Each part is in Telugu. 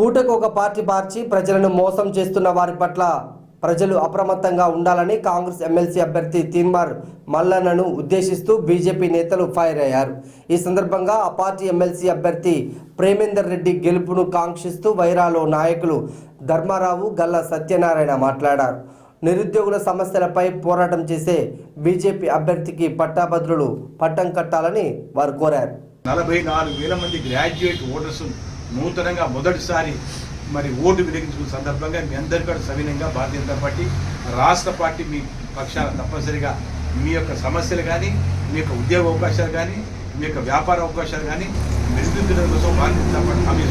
పూటకు ఒక పార్టీ మార్చి ప్రజలను మోసం చేస్తున్న వారి పట్ల ప్రజలు అప్రమత్తంగా ఉండాలని కాంగ్రెస్ ఎమ్మెల్సీ అభ్యర్థి తీన్మార్ మల్లన్నను ఉద్దేశిస్తూ బీజేపీ నేతలు ఫైర్ అయ్యారు. ఈ సందర్భంగా ఆ పార్టీ ఎమ్మెల్సీ అభ్యర్థి ప్రేమేందర్ రెడ్డి గెలుపును కాంక్షిస్తూ వైరాలో నాయకులు ధర్మారావు గల్లా సత్యనారాయణ మాట్లాడారు. నిరుద్యోగుల సమస్యలపై పోరాటం చేసే బీజేపీ అభ్యర్థికి పట్టాభద్రులు పట్టం కట్టాలని వారు కోరారు. నలభై నాలుగు వేల మంది గ్రాడ్యుయేట్ ఓటర్స్ నూతనంగా మొదటిసారి మరి ఓటు వినియోగించుకున్న సందర్భంగా మీ అందరికీ కూడా సవినయంగా భారతీయ జనతా పార్టీ రాష్ట్ర పార్టీ మీ పక్షాన తప్పనిసరిగా మీ యొక్క సమస్యలు కానీ మీ యొక్క ఉద్యోగ అవకాశాలు కానీ మీ యొక్క వ్యాపార అవకాశాలు కానీ మెరుగుదిద్దడం కోసం భారతీయ జనతా పార్టీ హామీ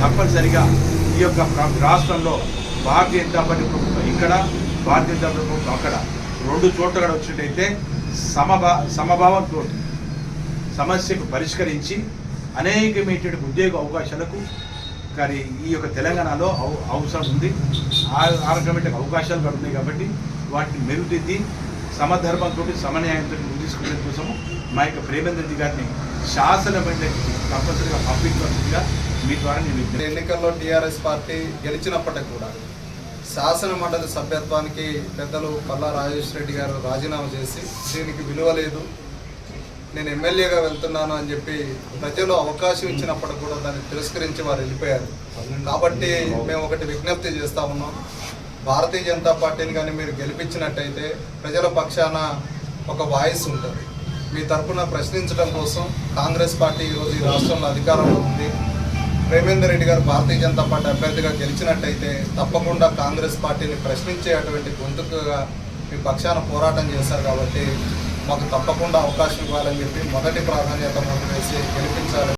తప్పనిసరిగా ఈ యొక్క రాష్ట్రంలో భారతీయ జనతా పార్టీ ప్రభుత్వం ఇక్కడ భారతీయ జనతా పార్టీ ప్రభుత్వం అక్కడ. రెండు చోట్ల కూడా వచ్చినట్టయితే సమభా సమభావంతో సమస్యకు పరిష్కరించి అనేకమైనటువంటి ఉద్యోగ అవకాశాలకు కానీ ఈ యొక్క తెలంగాణలో అవ- అవసరం ఉంది. ఆ రకమైన అవకాశాలు కూడా ఉన్నాయి కాబట్టి వాటిని మెరుగుదిద్ది సమధర్మంతో సమన్యాయంతో ముందు తీసుకునే కోసము మా యొక్క ప్రేమేంద్ర రెడ్డి గారిని శాసన తప్పనిసరిగా పంపించవలసిందిగా మీ ద్వారా నేను ఎన్నికల్లో టీఆర్ఎస్ పార్టీ గెలిచినప్పటికి కూడా శాసన మండలి సభ్యత్వానికి పెద్దలు పల్లా రాజేశ్వర రెడ్డి గారు రాజీనామా చేసి దీనికి విలువ లేదు. నేను ఎమ్మెల్యేగా వెళ్తున్నాను అని చెప్పి ప్రజలు అవకాశం ఇచ్చినప్పటికి కూడా దాన్ని తిరస్కరించి వారు వెళ్ళిపోయారు. కాబట్టి మేము ఒకటి విజ్ఞప్తి చేస్తా ఉన్నాం. భారతీయ జనతా పార్టీని కానీ మీరు గెలిపించినట్టయితే ప్రజల పక్షాన ఒక వాయిస్ ఉంటుంది. మీ తరఫున ప్రశ్నించడం కోసం కాంగ్రెస్ పార్టీ ఈరోజు ఈ రాష్ట్రంలో అధికారంలో ఉంది. ప్రేమేందర్ రెడ్డి గారు భారతీయ జనతా పార్టీ అభ్యర్థిగా గెలిచినట్టయితే తప్పకుండా కాంగ్రెస్ పార్టీని ప్రశ్నించే అటువంటి గొంతుకుగా మీ పక్షాన పోరాటం చేశారు కాబట్టి మాకు తప్పకుండా అవకాశం ఇవ్వాలని చెప్పి మొదటి ప్రాధాన్యత ముందు వేసి గెలిపించాలని